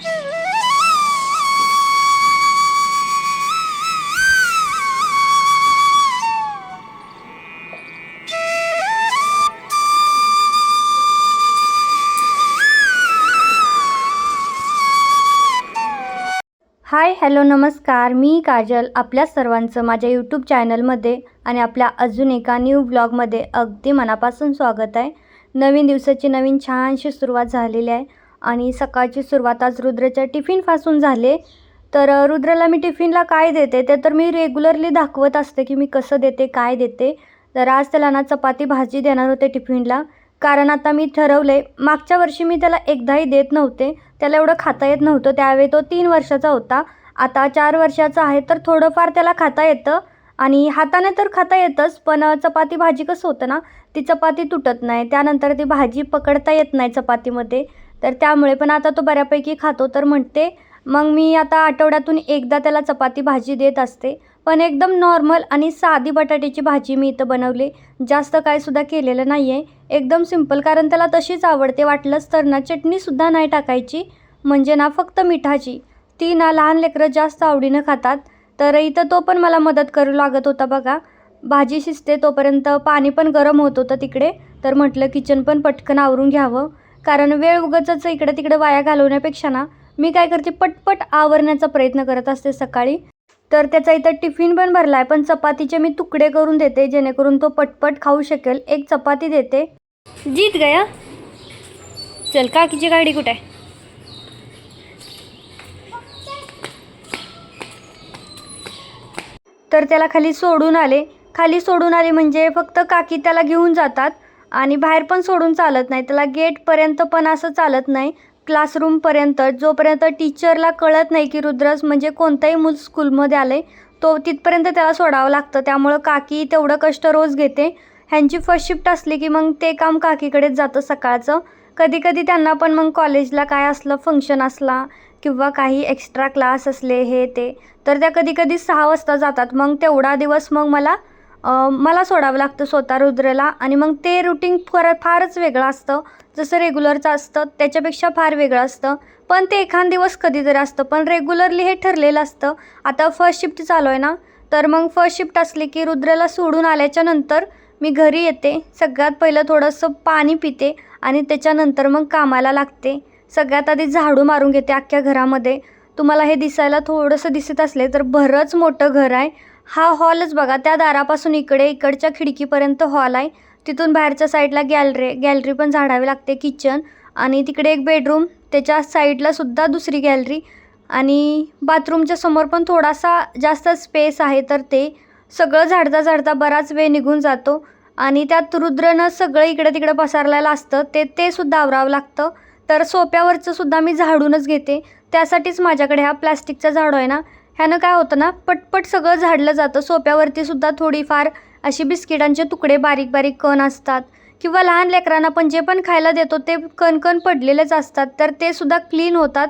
Hi hello नमस्कार. मी काजल आपल्या सर्वांचं माझ्या यूट्यूब चॅनलमध्ये आणि आपल्या अजून एका न्यू ब्लॉगमध्ये अगदी मनापासून स्वागत आहे. नवीन दिवसाची नवीन छानशी सुरुवात झालेली आहे. आणि सकाळची सुरुवात आज रुद्रच्या टिफिनपासून झाले. तर रुद्रला मी टिफिनला काय देते ते तर मी रेग्युलरली दाखवत असते की मी कसं देते काय देते. तर आज त्याला ना चपाती भाजी देणार होते टिफिनला. कारण आता मी ठरवले मागच्या वर्षी मी त्याला एकदाही देत नव्हते. त्याला एवढं खाता येत नव्हतं. त्यावेळी तो तीन वर्षाचा होता. आता चार वर्षाचा आहे तर थोडंफार त्याला खाता येतं. आणि हाताने तर खाता येतंच पण चपाती भाजी कसं होतं ना ती चपाती तुटत नाही. त्यानंतर ती भाजी पकडता येत नाही चपातीमध्ये. तर त्यामुळे पण आता तो बऱ्यापैकी खातो. तर म्हणते मग मी आता आठवड्यातून एकदा त्याला चपाती भाजी देत असते. पण एकदम नॉर्मल आणि साधी बटाट्याची भाजी मी इथं बनवली. जास्त काय सुद्धा केलेलं नाही आहे एकदम सिंपल कारण त्याला तशीच आवडते वाटलंच तर ना. चटणीसुद्धा नाही टाकायची म्हणजे ना फक्त मिठाची. ती ना लहान लेकरं जास्त आवडीनं खातात. तर इथं तो पण मला मदत करू लागत होता बघा. भाजी शिजते तोपर्यंत पाणी पण गरम होत होतं तिकडे. तर म्हटलं किचन पण पटकन आवरून घ्यावं. कारण वेळ उगचच इकडे तिकडे वाया घालवण्यापेक्षा ना मी काय करते पटपट आवरण्याचा प्रयत्न करत असते सकाळी. तर त्याचा इथं टिफिन पण भरला आहे पण चपातीचे मी तुकडे करून देते जेणेकरून तो पटपट खाऊ शकेल. एक चपाती देते. जीत गया. चल काकीची गाडी कुठे आहे? तर त्याला खाली सोडून आले. खाली सोडून आले म्हणजे फक्त काकी त्याला घेऊन जातात. आणि बाहेर पण सोडून चालत नाही. त्याला गेटपर्यंत पण असं चालत नाही. क्लासरूमपर्यंत जोपर्यंत टीचरला कळत नाही की रुद्रस म्हणजे कोणताही मूल स्कूलमध्ये आलं आहे तो तिथपर्यंत त्याला सोडावं लागतं. त्यामुळं काकी तेवढं कष्ट रोज घेते. ह्यांची फर्स्ट शिफ्ट असली की मग ते काम काकीकडेच जातं सकाळचं. कधी कधी त्यांना पण मग कॉलेजला काय असलं फंक्शन असला किंवा काही एक्स्ट्रा क्लास असले हे ते. तर त्या कधी कधी सहा वाजता जातात. मग तेवढा दिवस मग मला मला सोडावं लागतं स्वतः रुद्रला आणि मग ते रुटीन फार फारच वेगळं असतं. जसं रेग्युलरचं असतं त्याच्यापेक्षा फार वेगळं असतं. पण ते एखाद दिवस कधीतरी असतं. पण रेग्युलरली हे ठरलेलं असतं. आता फर्स्ट शिफ्ट चालू आहे ना? तर मग फर्स्ट शिफ्ट असली की रुद्रला सोडून आल्याच्यानंतर मी घरी येते. सगळ्यात पहिलं थोडंसं पाणी पिते आणि त्याच्यानंतर मग कामाला लागते. सगळ्यात आधी झाडू मारून घेते अख्ख्या घरामध्ये. तुम्हाला हे दिसायला थोडंसं दिसत असले तर बरंच मोठं घर आहे. हा हॉलच बघा त्या दारापासून इकडे इकडच्या खिडकीपर्यंत हॉल आहे. तिथून बाहेरच्या साईडला गॅलरी गॅलरी पण झाडावी लागते किचन. आणि तिकडे एक बेडरूम त्याच्या साईडला सुद्धा दुसरी गॅलरी. आणि बाथरूमच्या समोर पण थोडासा जास्त स्पेस आहे तर ते सगळं झाडता झाडता बराच वेळ निघून जातो. आणि त्यात रुद्रनं सगळं इकडे तिकडे पसरलेलं असतं ते ते सुद्धा आवरावं लागतं. तर सोप्यावरचं सुद्धा मी झाडूनच घेते. त्यासाठीच माझ्याकडे हा प्लॅस्टिकचा झाडू आहे ना ह्यानं काय होतं ना पटपट सगळं झाडलं जातं. सोप्यावरती सुद्धा थोडीफार अशी बिस्किटांचे तुकडे बारीक बारीक कण असतात. किंवा लहान लेकरांना पण जे पण खायला देतो ते कण कण पडलेलेच असतात. तर ते सुद्धा क्लीन होतात.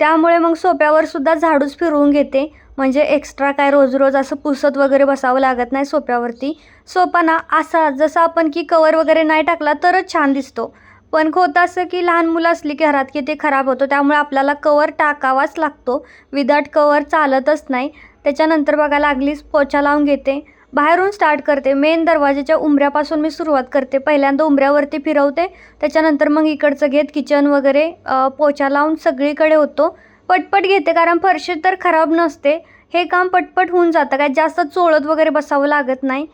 त्यामुळे मग सोप्यावर सुद्धा झाडूच फिरवून घेते. म्हणजे एक्स्ट्रा काय रोज रोज असं पुसत वगैरे बसावं लागत नाही सोप्यावरती. सोपा ना असा जसं आपण की कवर वगैरे नाही टाकला तरच छान दिसतो. पण होतं असं की लहान मुलं असली की घरात की ते खराब होतं त्यामुळे आपल्याला कवर टाकावाच लागतो. विदाउट कवर चालतच नाही. त्याच्यानंतर बघा लागलीच पोछा लावून घेते. बाहेरून स्टार्ट करते. मेन दरवाजाच्या उंबऱ्यापासून मी सुरुवात करते. पहिल्यांदा उंबऱ्यावरती फिरवते. त्याच्यानंतर मग इकडचं घेत किचन वगैरे पोछा लावून सगळीकडे होतो. पटपट घेते कारण फरशी तर खराब नसते. हे काम पटपट होऊन जातं. काय जास्त चोळत वगैरे बसावं लागत नाही.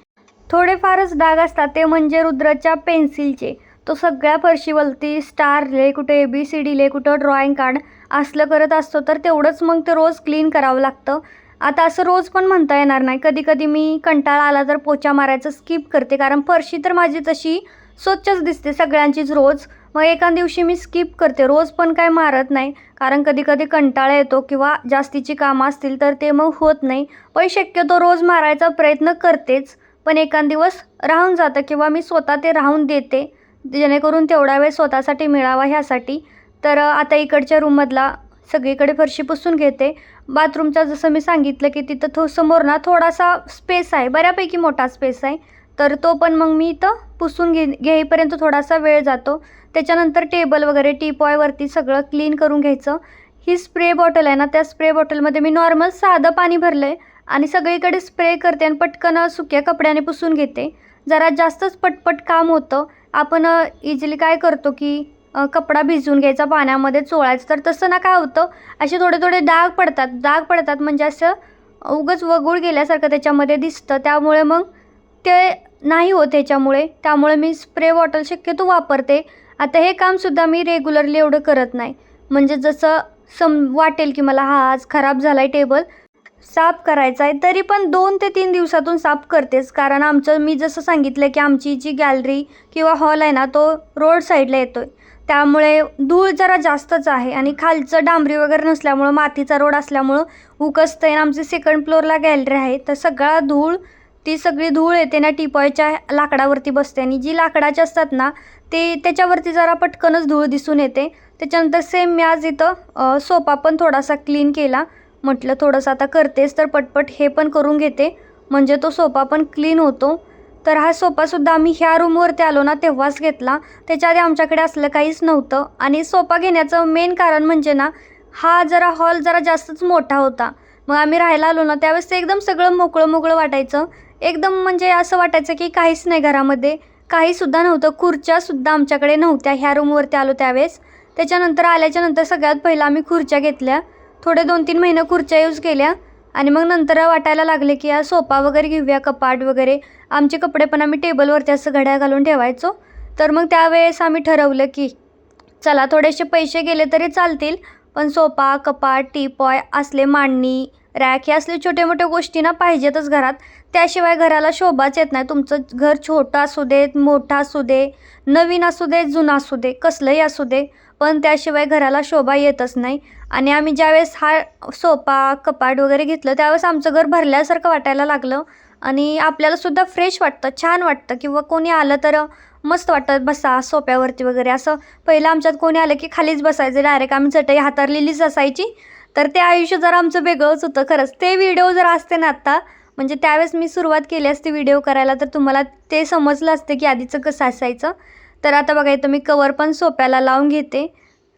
थोडेफारच डाग असतात. ते म्हणजे रुद्राच्या पेन्सिलचे तो सगळ्या फरशीवरती स्टार ले कुठे ए बी सी डी कुठं ड्रॉईंग काढ असलं करत असतो तर तेवढंच मग ते रोज क्लीन करावं लागतं. आता असं रोज पण म्हणता येणार नाही. कधी कधी मी कंटाळा आला तर पोचा मारायचं स्किप करते. कारण फरशी तर माझी तशी स्वच्छच दिसते सगळ्यांचीच रोज. मग एका दिवशी मी स्किप करते. रोज पण काय मारत नाही. कारण कधी कधी कंटाळा येतो किंवा जास्तीची कामं असतील तर ते मग होत नाही. पण शक्यतो रोज मारायचा प्रयत्न करतेच. पण एखाद दिवस राहून जातं किंवा मी स्वतः ते राहून देते. जेणेकरून तेवढा वेळ स्वतःसाठी मिळावा ह्यासाठी. तर आता इकडच्या रूममधला सगळीकडे फरशी पुसून घेते. बाथरूमचा जसं मी सांगितलं की तिथं थो समोर ना थोडासा स्पेस आहे बऱ्यापैकी मोठा स्पेस आहे. तर तो पण मग मी इथं पुसून घे घेईपर्यंत थोडासा वेळ जातो. त्याच्यानंतर टेबल वगैरे टीपॉयवरती सगळं क्लीन करून घ्यायचं. ही स्प्रे बॉटल आहे ना त्या स्प्रे बॉटलमध्ये मी नॉर्मल साधं पाणी भरलं आहे आणि सगळीकडे स्प्रे करते आणि पटकन सुक्या कपड्याने पुसून घेते. जरा जास्तच पटपट काम होतं. आपण इझिली काय करतो की कपडा भिजवून घ्यायचा पाण्यामध्ये चोळायचं. तर तसं ना काय होतं असे थोडे थोडे डाग पडतात. डाग पडतात म्हणजे असं उगच वगूळ गेल्यासारखं त्याच्यामध्ये दिसतं. त्यामुळे मग ते नाही होत ह्याच्यामुळे त्यामुळे मी स्प्रे बॉटल शक्यतो वापरते. आता हे कामसुद्धा मी रेग्युलरली एवढं करत नाही. म्हणजे जसं सम वाटेल की मला हा आज खराब झाला आहे टेबल. साफ करायचा आहे तरी पण दोन ते तीन दिवसातून साफ करतेच. कारण आमचं मी जसं सांगितलं की आमची जी गॅलरी किंवा हॉल आहे ना तो रोड साईडला येतो आहे त्यामुळे धूळ जरा जास्तच आहे आणि खालचं डांबरी वगैरे नसल्यामुळं मातीचा रोड असल्यामुळं उकसतं आहे आमची सेकंड फ्लोअरला गॅलरी आहे. तर सगळा धूळ ती सगळी धूळ येते ना टिपॉयच्या लाकडावरती बसते आणि जी लाकडाची असतात ना ते त्याच्यावरती जरा पटकनच धूळ दिसून येते. त्याच्यानंतर सेम मी आज इथं सोपा सोफा पण थोडासा क्लीन केला. म्हटलं थोडंसं आता करतेच तर पटपट हे पण करून घेते. म्हणजे तो सोफा पण क्लीन होतो. तर हा सोफासुद्धा आम्ही ह्या रूमवरती आलो ना तेव्हाच घेतला. त्याच्या आधी आमच्याकडे असलं काहीच नव्हतं. आणि सोफा घेण्याचं मेन कारण म्हणजे ना हा जरा हॉल जरा जास्तच मोठा होता. मग आम्ही राहायला आलो ना त्यावेळेस ते एकदम सगळं मोकळं मोकळं वाटायचं. एकदम म्हणजे असं वाटायचं की काहीच नाही घरामध्ये. काहीसुद्धा नव्हतं. खुर्च्यासुद्धा आमच्याकडे नव्हत्या ह्या रूमवरती आलो त्यावेळेस. त्याच्यानंतर आल्याच्यानंतर सगळ्यात पहिलं आम्ही खुर्च्या घेतल्या. थोडे दोन तीन महिने खुर्च्या यूज केल्या आणि मग नंतर वाटायला लागले की या सोफा वगैरे घेऊया कपाट वगैरे. आमचे कपडे पण आम्ही टेबलवरती असं घड्या घालून ठेवायचो. तर मग त्यावेळेस आम्ही ठरवलं की चला थोडेसे पैसे गेले तरी चालतील पण सोफा कपाट टीपॉय असले मांडणी रॅक हे असले छोटे मोठे गोष्टी ना पाहिजेतच घरात. त्याशिवाय घराला शोभाच येत नाही. तुमचं घर छोटं असू दे मोठं असू दे नवीन असू दे जुनं असू दे कसलंही असू दे पण त्याशिवाय घराला शोभा येतच नाही. आणि आम्ही ज्यावेळेस हा सोफा कपाट वगैरे घेतलं त्यावेळेस आमचं घर भरल्यासारखं वाटायला लागलं. आणि आपल्यालासुद्धा फ्रेश वाटतं छान वाटतं. किंवा कोणी आलं तर मस्त वाटतं बसा सोप्यावरती वगैरे. असं पहिलं आमच्यात कोणी आलं की खालीच बसायचं डायरेक्ट आम्ही चटई हातारलेलीच असायची. तर ते आयुष्य जरा आमचं वेगळंच होतं खरंच. ते व्हिडिओ जर असते ना आत्ता म्हणजे त्यावेळेस मी सुरुवात केली असते व्हिडिओ करायला तर तुम्हाला ते समजलं असते की आधीचं कसं असायचं. तर आता बघा इथं मी कवर पण सोप्याला लावून घेते.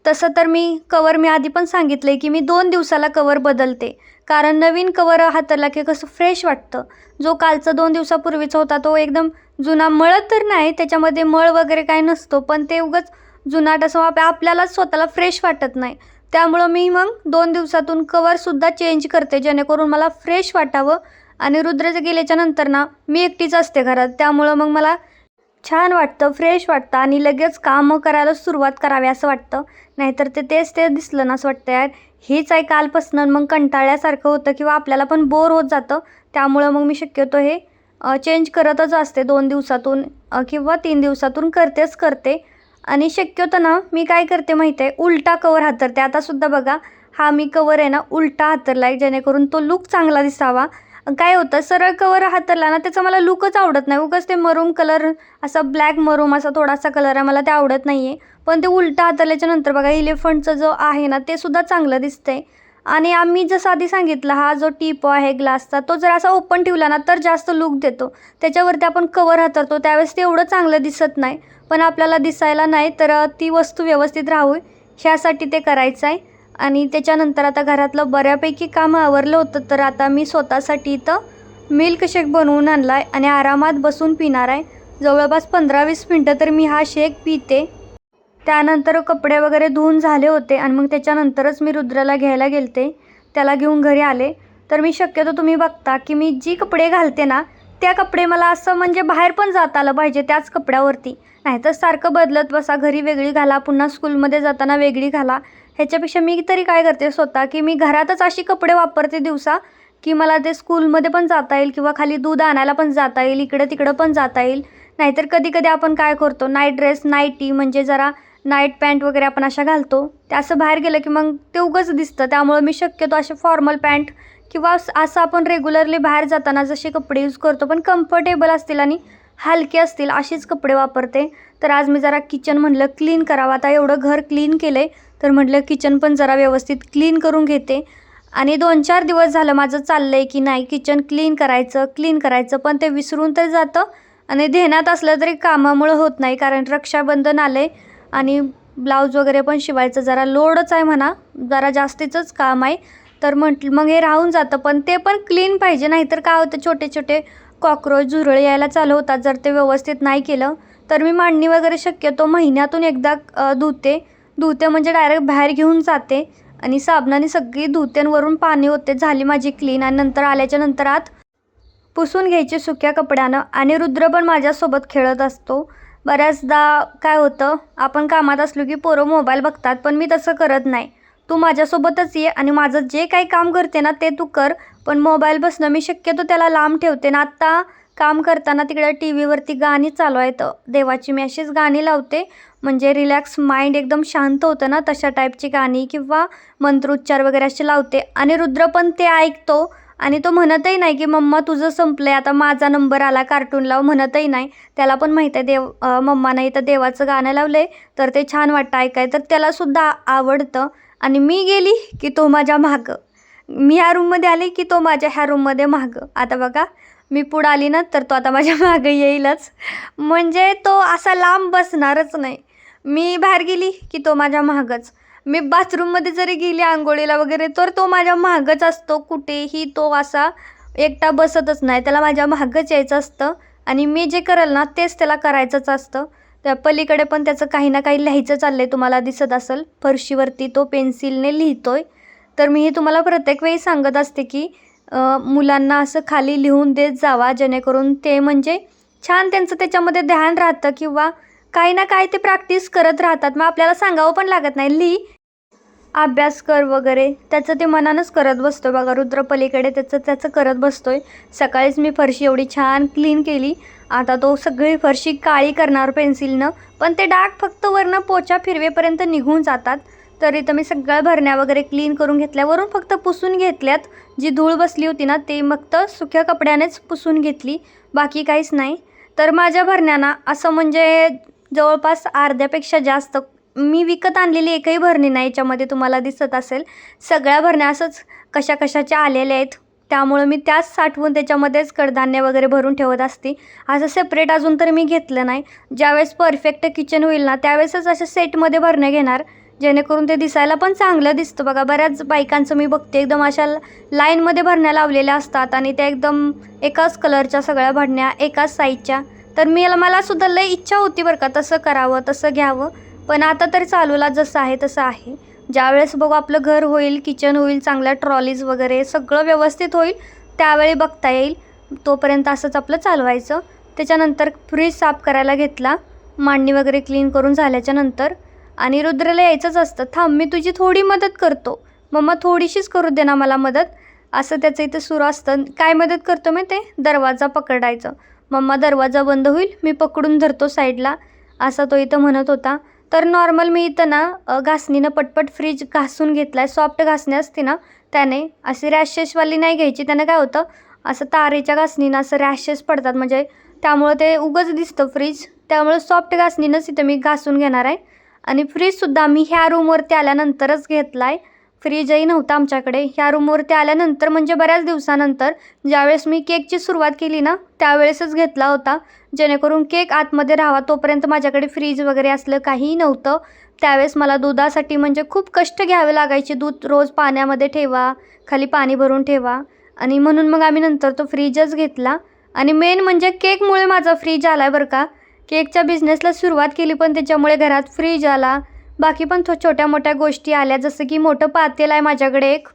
तसं तर मी कवर मी आधी पण सांगितलं आहे की मी दोन दिवसाला कवर बदलते. कारण नवीन कवर हाताला की कसं फ्रेश वाटतं. जो कालचा दोन दिवसापूर्वीचा होता तो एकदम जुना मळत तर नाही त्याच्यामध्ये मळ वगैरे काय नसतो पण ते उगंच जुनाट असं आप आपल्यालाच स्वतःला फ्रेश वाटत नाही. त्यामुळं मी मग दोन दिवसातून कवरसुद्धा चेंज करते जेणेकरून मला फ्रेश वाटावं. आणि रुद्राचं गेल्याच्यानंतर ना मी एकटीच असते घरात. त्यामुळं मग मला छान वाटतं फ्रेश वाटतं आणि लगेच कामं करायला सुरुवात करावी असं वाटतं. नाहीतर ते तेच ते दिसलं ना असं वाटतं यार. हेच आहे कालपासनं मग कंटाळल्यासारखं होतं किंवा आपल्याला पण बोर होत जातं. त्यामुळं मग मी शक्यतो हे चेंज करतच असते दोन दिवसातून किंवा तीन दिवसातून करतेच करते. आणि शक्यतो ना मी काय करते माहीत आहे उलटा कवर हातरते. आतासुद्धा बघा हा मी कवर आहे ना उलटा हातरला आहे जेणेकरून तो लुक चांगला दिसावा. काय होतं सरळ कवर हातरला ना त्याचा मला लुकच आवडत नाही. उगाच ते मरूम कलर असा ब्लॅक मरूम असा थोडासा कलर आहे मला ते आवडत नाही आहे पण ते उलटा हातरल्याच्या नंतर बघा इलेफंटचं जो आहे ना ते सुद्धा चांगलं दिसतंय. आणि आम्ही जसं आधी सांगितलं हा जो टीपो आहे ग्लासचा तो जर असा ओपन ठेवला ना तर जास्त लुक देतो. त्याच्यावरती आपण कवर हातरतो त्यावेळेस ते एवढं चांगलं दिसत नाही. पण आपल्याला दिसायला नाही तर ती वस्तू व्यवस्थित राहावी ह्यासाठी ते करायचं आहे आणि त्याच्यानंतर आता घरातलं बऱ्यापैकी काम आवरलं होतं तर आता मी स्वतःसाठी इथं मिल्क शेक बनवून आणला आहे आणि आरामात बसून पिणार आहे. जवळपास पंधरा वीस मिनटं तर मी हा शेक पिते. त्यानंतर कपडे वगैरे धुवून झाले होते आणि मग त्याच्यानंतरच मी रुद्राला घ्यायला गेलते. त्याला घेऊन घरी आले. तर मी शक्यतो तुम्ही बघता की मी जी कपडे घालते ना त्या कपडे मला असं म्हणजे बाहेर पण जाता आलं पाहिजे त्याच कपड्यावरती. नाहीतर सारखं बदलत बसा घरी वेगळी घाला पुन्हा स्कूलमध्ये जाताना वेगळी घाला. ह्याच्यापेक्षा मी तरी काय करते स्वतः की मी घरातच अशी कपडे वापरते दिवसा की मला ते स्कूलमध्ये पण जाता येईल किंवा खाली दूध आणायला पण जाता येईल इकडं तिकडं पण जाता येईल. नाहीतर कधी कधी आपण काय करतो नाईट ड्रेस नाईटी म्हणजे जरा नाईट पॅन्ट वगैरे आपण अशा घालतो. ते असं बाहेर गेलं की मग ते उगंच दिसतं. त्यामुळं मी शक्यतो असे फॉर्मल पॅन्ट किंवा असं आपण रेग्युलरली बाहेर जाताना जसे कपडे यूज करतो पण कम्फर्टेबल असतील आणि हलके असतील असेच कपडे वापरते. तर आज मी जरा किचन म्हणलं क्लीन करावं. आता एवढं घर क्लीन केलं आहे तर म्हटलं किचन पण जरा व्यवस्थित क्लीन करून घेते. आणि दोन चार दिवस झालं माझं चाललं आहे की नाही किचन क्लीन करायचं क्लीन करायचं पण ते विसरून तर जातं. आणि ध्यानात असलं तरी कामामुळं होत नाही कारण रक्षाबंधन आलं आहे आणि ब्लाऊज वगैरे पण शिवायचं जरा लोडच आहे म्हणा जरा जास्तीचंच काम आहे. तर म्हटलं मग हे राहून जातं पण ते पण क्लीन पाहिजे नाहीतर काय होतं छोटे छोटे कॉक्रोच झुरळ यायला चालू होतात. जर ते व्यवस्थित नाही केलं तर मी मांडणी वगैरे शक्यतो महिन्यातून एकदा धुते. धुते म्हणजे डायरेक्ट बाहेर घेऊन जाते आणि साबणाने सगळी धुत्यांवरून पाणी होते झाली माझी क्लीन आणि नंतर आल्याच्यानंतर आत पुसून घ्यायचे सुक्या कपड्यानं आणि रुद्र पण माझ्यासोबत खेळत असतो. बऱ्याचदा काय होतं आपण कामात असलो की पोरं मोबाईल बघतात पण मी तसं करत नाही. तू माझ्यासोबतच ये आणि माझं जे काही काम करते ना ते तू कर. पण मोबाईल बसणं मी शक्यतो त्याला लांब ठेवते ना. आत्ता काम करताना तिकडे टी व्हीवरती गाणी चालू आहेत. देवाची मी अशीच गाणी लावते. म्हणजे रिलॅक्स माइंड एकदम शांत होतं ना तशा टाईपची गाणी किंवा मंत्रोच्चार वगैरे असे लावते. आणि रुद्र पण ते ऐकतो. आणि तो म्हणतही नाही की मम्मा तुझं संपलं आहे आता माझा नंबर आला कार्टून लाव म्हणतही नाही. त्याला पण माहीत आहे देव मम्मा मम्मानं इथं देवाचं गाणं लावलं आहे तर ते छान वाटतं ऐकाय तर त्यालासुद्धा आवडतं. आणि मी गेली की तो माझ्या मागं. मी ह्या रूममध्ये आले की तो माझ्या ह्या रूममध्ये मागं. आता बघा मी पुढं आली ना तर तो आता माझ्या मागं येईलच. म्हणजे तो असा लांब बसणारच नाही. मी बाहेर गेली की तो माझ्या मागंच. मी बाथरूममध्ये जरी गेली आंघोळीला वगैरे तर तो माझ्या मागंच असतो. कुठेही तो असा एकटा बसतच नाही. त्याला माझ्या मागंच यायचं असतं. आणि मी जे करेल ना तेच त्याला करायचंच असतं. त्या पलीकडे पण त्याचं काही ना काही लिहायचं चाललं आहे तुम्हाला दिसत असेल. फरशीवरती तो पेन्सिलने लिहितो आहे तर मी हे तुम्हाला प्रत्येक वेळी सांगत असते की मुलांना असं खाली लिहून देत जावा जेणेकरून ते म्हणजे छान त्यांचं त्याच्यामध्ये ध्यान राहतं किंवा काही ना काही ते प्रॅक्टिस करत राहतात. मग आपल्याला सांगावं पण लागत नाही. लिही. अभ्यास कर वगैरे. त्याचं ते मनानंच करत बसतो बघा रुद्रपलीकडे त्याचं त्याचं करत बसतो आहे सकाळीच मी फरशी एवढी छान क्लीन केली. आता तो सगळी फरशी काळी करणार पेन्सिलनं पण ते डाग फक्त वरनं पोचा फिरवेपर्यंत निघून जातात. तरी तर मी सगळ्या भरण्या वगैरे क्लीन करून घेतल्यावरून फक्त पुसून घेतल्यात. जी धूळ बसली होती ना ते फक्त सुक्या कपड्यानेच पुसून घेतली. बाकी काहीच नाही. तर माझ्या भरण्यांना असं म्हणजे जवळपास अर्ध्यापेक्षा जास्त मी विकत आणलेली एकही भरणी नाही याच्यामध्ये तुम्हाला दिसत असेल. सगळ्या भरण्या असंच कशा कशाच्या आलेल्या आहेत. त्यामुळं मी त्याच साठवून त्याच्यामध्येच कडधान्य वगैरे भरून ठेवत असते. असं सेपरेट अजून तर मी घेतलं नाही. ज्यावेळेस परफेक्ट किचन होईल ना त्यावेळेसच अशा सेटमध्ये भरणे घेणार. जेणेकरून ते दिसायला पण चांगलं दिसतं. बघा बऱ्याच बायकांचं मी बघते एकदम अशा लाईनमध्ये भरण्या लावलेल्या असतात आणि त्या एकदम एकाच कलरच्या सगळ्या भरण्या एकाच साईजच्या तर मी मला सुद्धा लई इच्छा होती बरं का तसं करावं तसं घ्यावं. पण आता तरी चालूला जसं आहे तसं आहे. ज्यावेळेस बघू आपलं घर होईल किचन होईल चांगल्या ट्रॉलीज वगैरे सगळं व्यवस्थित होईल त्यावेळी बघता येईल. तोपर्यंत असंच आपलं चालवायचं. त्याच्यानंतर फ्रीज साफ करायला घेतला मांडणी वगैरे क्लीन करून झाल्याच्यानंतर. आणि रुद्रला यायचंच असतं थांब मी तुझी थोडी मदत करतो. मम्मा थोडीशीच करू दे ना मला मदत. असं त्याचं इथं सुरू असतं. काय मदत करतो मी ते दरवाजा पकडायचं. मम्मा दरवाजा बंद होईल मी पकडून धरतो साईडला असा तो इथं म्हणत होता. तर नॉर्मल मी इथं ना घासणीनं पटपट फ्रीज घासून घेतला आहे सॉफ्ट घासणी असते ना त्याने. अशी रॅशेसवाली नाही घ्यायची. त्यानं काय होतं असं तारेच्या घासणीनं असं रॅशेस पडतात. म्हणजे त्यामुळं ते उगंच दिसतं फ्रीज त्यामुळं सॉफ्ट घासणीनंच इथं मी घासून घेणार आहे. आणि फ्रीजसुद्धा मी ह्या रूमवरती आल्यानंतरच घेतला आहे फ्रीजही नव्हता आमच्याकडे. ह्या रूमवरती आल्यानंतर म्हणजे बऱ्याच दिवसानंतर ज्यावेळेस मी केकची सुरुवात केली ना त्यावेळेसच घेतला होता. जेणेकरून केक आतमध्ये राहावा तोपर्यंत माझ्याकडे फ्रीज वगैरे असलं काहीही नव्हतं. त्यावेळेस मला दुधासाठी म्हणजे खूप कष्ट घ्यावे लागायचे. दूध रोज पाण्यामध्ये ठेवा खाली पाणी भरून ठेवा. आणि म्हणून मग आम्ही नंतर तो फ्रीजच घेतला. आणि मेन म्हणजे केकमुळे माझा फ्रीज आला आहे बरं का. केकच्या बिझनेसला सुरुवात केली पण त्याच्यामुळे घरात फ्रीज आला. बाकी पण थो छोट्या मोठ्या गोष्टी आल्या जसं की मोठं पातेल आहे माझ्याकडे एक.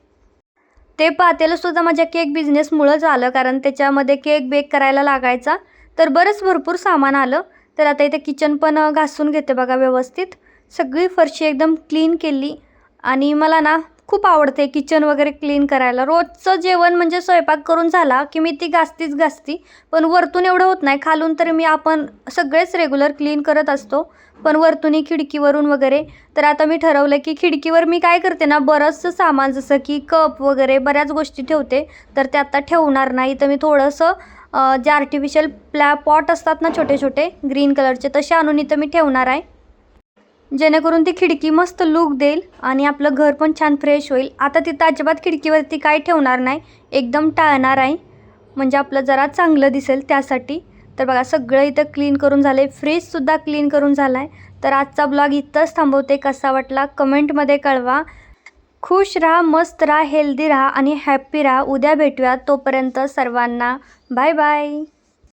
ते पातेलंसुद्धा माझ्या केक बिझनेसमुळंच आलं कारण त्याच्यामध्ये केक बेक करायला लागायचा. तर बरंच भरपूर सामान आलं. तर आता इथे किचन पण घासून घेते बघा व्यवस्थित. सगळी फरशी एकदम क्लीन केली. आणि मला ना खूप आवडते किचन वगैरे क्लीन करायला. रोजचं जेवण म्हणजे स्वयंपाक करून झाला की मी ती घासतीच घासती. पण वरतून एवढं होत नाही. खालून तरी मी आपण सगळेच रेग्युलर क्लीन करत असतो. पण वरतूनही खिडकीवरून वगैरे. तर आता मी ठरवलं की खिडकीवर मी काय करते ना बरंचसं सामान जसं की कप वगैरे बऱ्याच गोष्टी ठेवते. तर ते आता ठेवणार नाही. तर मी थोडंसं जे आर्टिफिशियल प्लॅ पॉट असतात ना छोटे छोटे ग्रीन कलरचे तसे आणून इथं मी ठेवणार आहे. जेणेकरून ती खिडकी मस्त लूक देईल आणि आपलं घर पण छान फ्रेश होईल. आता तिथं अजिबात खिडकीवरती काय ठेवणार नाही. एकदम टाळणार आहे. म्हणजे आपलं जरा चांगलं दिसेल त्यासाठी. तर बघा सगळं इथं क्लीन करून झालं आहे फ्रीजसुद्धा क्लीन करून झाला आहे तर आजचा ब्लॉग इथंच थांबवते. कसा वाटला कमेंटमध्ये कळवा. खुश राहा मस्त राहा हेल्दी राहा आणि हॅप्पी राहा. उद्या भेटूया तोपर्यंत सर्वांना. Bye bye